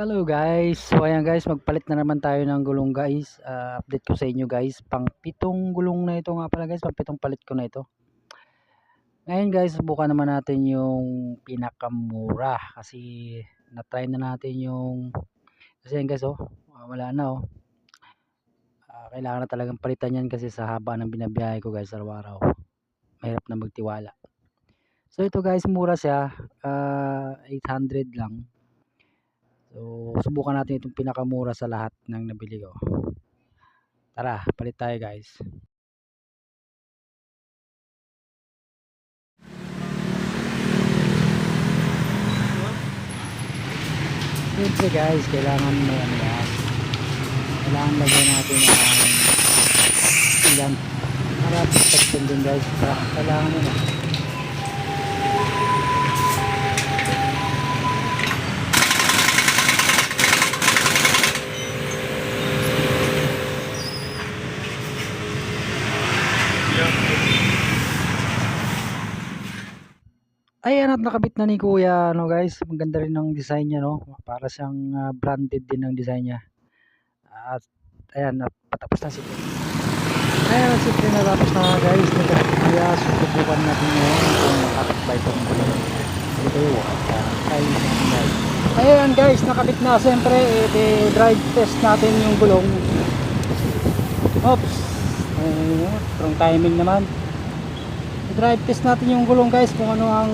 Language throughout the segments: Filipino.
Hello guys. So ayan guys, magpalit na naman tayo ng gulong guys. Ah, update ko sa inyo guys. Pang pitong gulong na ito nga pala guys. Pang pitong palit ko na ito. Ngayon guys, subukan naman natin yung pinakamura kasi na-try na natin yung kasi yan guys oh, ah, wala na oh. Ah, kailangan na talagang palitan yan kasi sa haba ng binabiyahe ko guys araw-araw. Mahirap na magtiwala. So ito guys, mura siya. Ah, 800 lang. So, subukan natin itong pinakamura sa lahat ng nabili ko. Tara, palit tayo guys. Siyempre guys, kailangan mo yan yan. Kailangan lagyan natin ng ilan para protection din guys. Kailangan mo na. Ayan at nakabit na ni Kuya ano guys, maganda rin ang design niya no. Para siyang ah, branded din ang design niya. At ayan, at patapos na si Ayan, siyempre natapos na guys. Nito kaya susubukan natin ngayon kung makapit ba itong. Ito at uh. Ayan guys, nakabit na. Siyempre, eh, drive test natin yung gulong. Oops. Ayun, wrong timing naman drive test natin yung gulong guys kung ano ang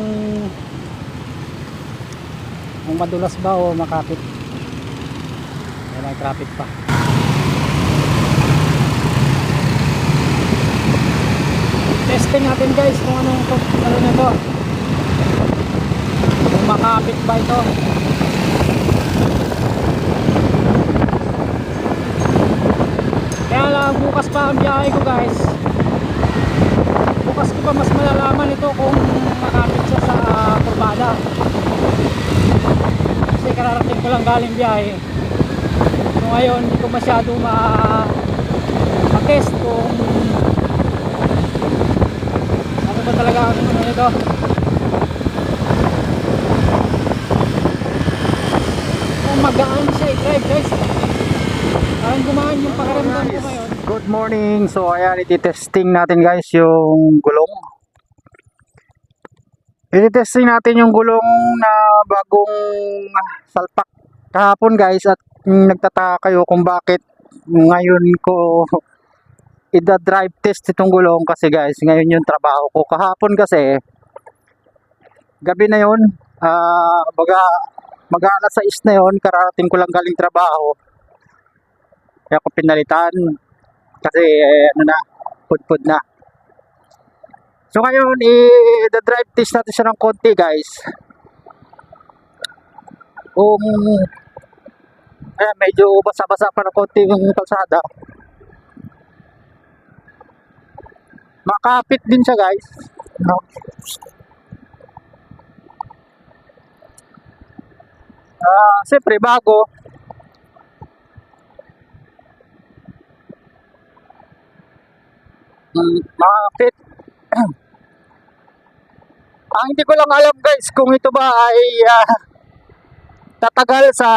kung madulas ba o makapit. Ay may traffic pa. Testing natin guys kung anong ano na to. Kung makapit ba ito. Kaya lang bukas pa ang biyahe ko guys bukas ko pa mas malalaman ito kung makapit siya sa uh, kurbada? Kasi kararating ko lang galing biyahe. So ngayon hindi ko masyado ma ma-test kung ano ba talaga ang ano nito. Kung magaan siya i-drive guys. Parang gumaan yung pakiramdam ko ngayon Good morning. So ayan, iti-testing natin guys yung gulong. Iti-testing natin yung gulong na bagong salpak kahapon guys at nagtataka kayo kung bakit ngayon ko ida-drive test itong gulong kasi guys ngayon yung trabaho ko kahapon kasi gabi na yun uh, baga mag-aalas 6 na yun kararating ko lang galing trabaho kaya ko pinalitan kasi eh, ano na pud-pud na. So ngayon i-drive test natin siya ng konti guys. Kung eh, medyo basa-basa pa ng konti yung kalsada. Makapit din siya guys. No? Ah, siyempre bago Mm, makakapit. Ang hindi ko lang alam guys kung ito ba ay uh, tatagal sa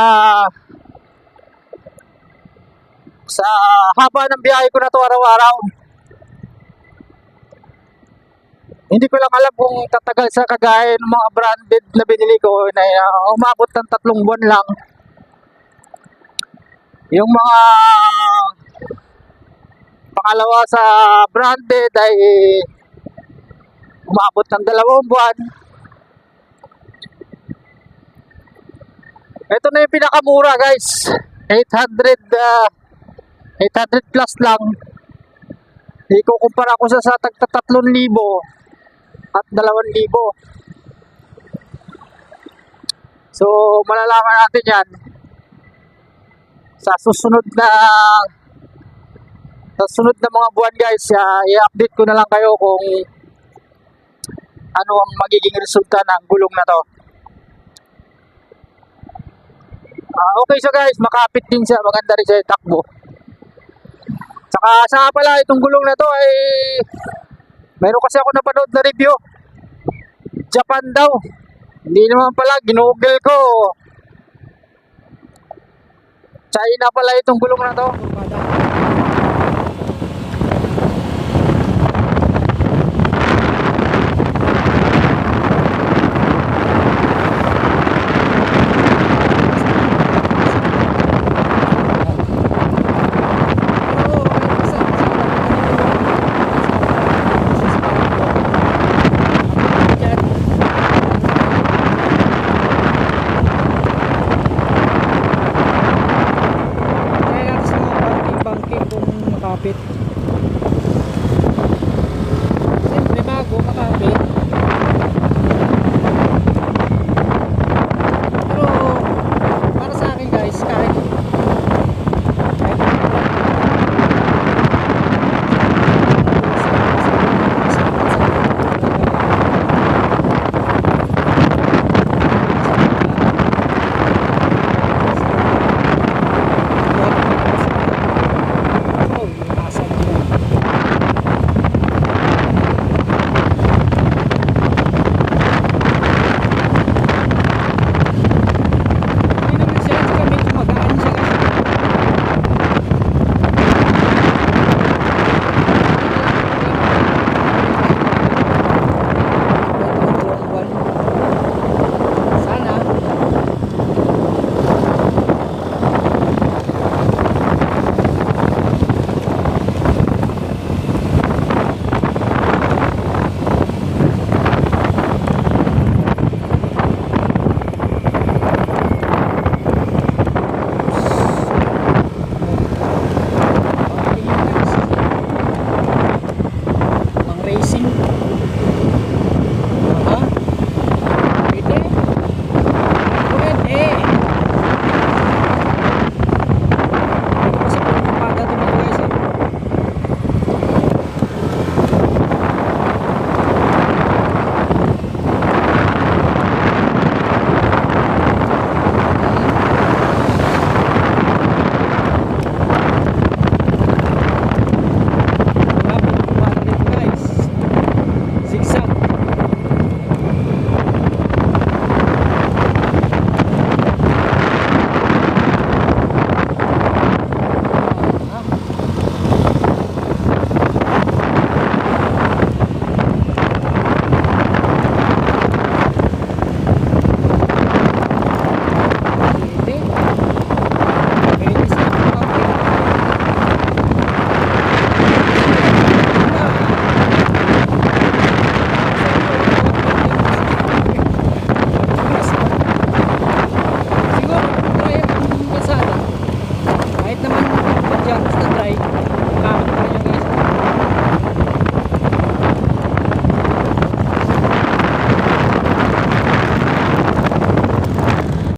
sa haba ng biyahe ko na to araw-araw. Hindi ko lang alam kung tatagal sa kagaya ng mga branded na binili ko na uh, umabot ng tatlong buwan lang. Yung mga pangalawa sa branded ay umabot ng dalawang buwan. Ito na yung pinakamura guys. 800 uh, 800 plus lang. Ikukumpara ko sa sa tagta 3,000 at 2,000. So malalaman natin yan sa susunod na sa sunod na mga buwan guys, uh, i-update ko na lang kayo kung ano ang magiging resulta ng gulong na to. Uh, okay so guys, makapit din siya, maganda rin siya takbo. Saka saka pala itong gulong na to ay meron kasi ako napanood na review. Japan daw. Hindi naman pala, ginugel ko. China pala itong gulong na to.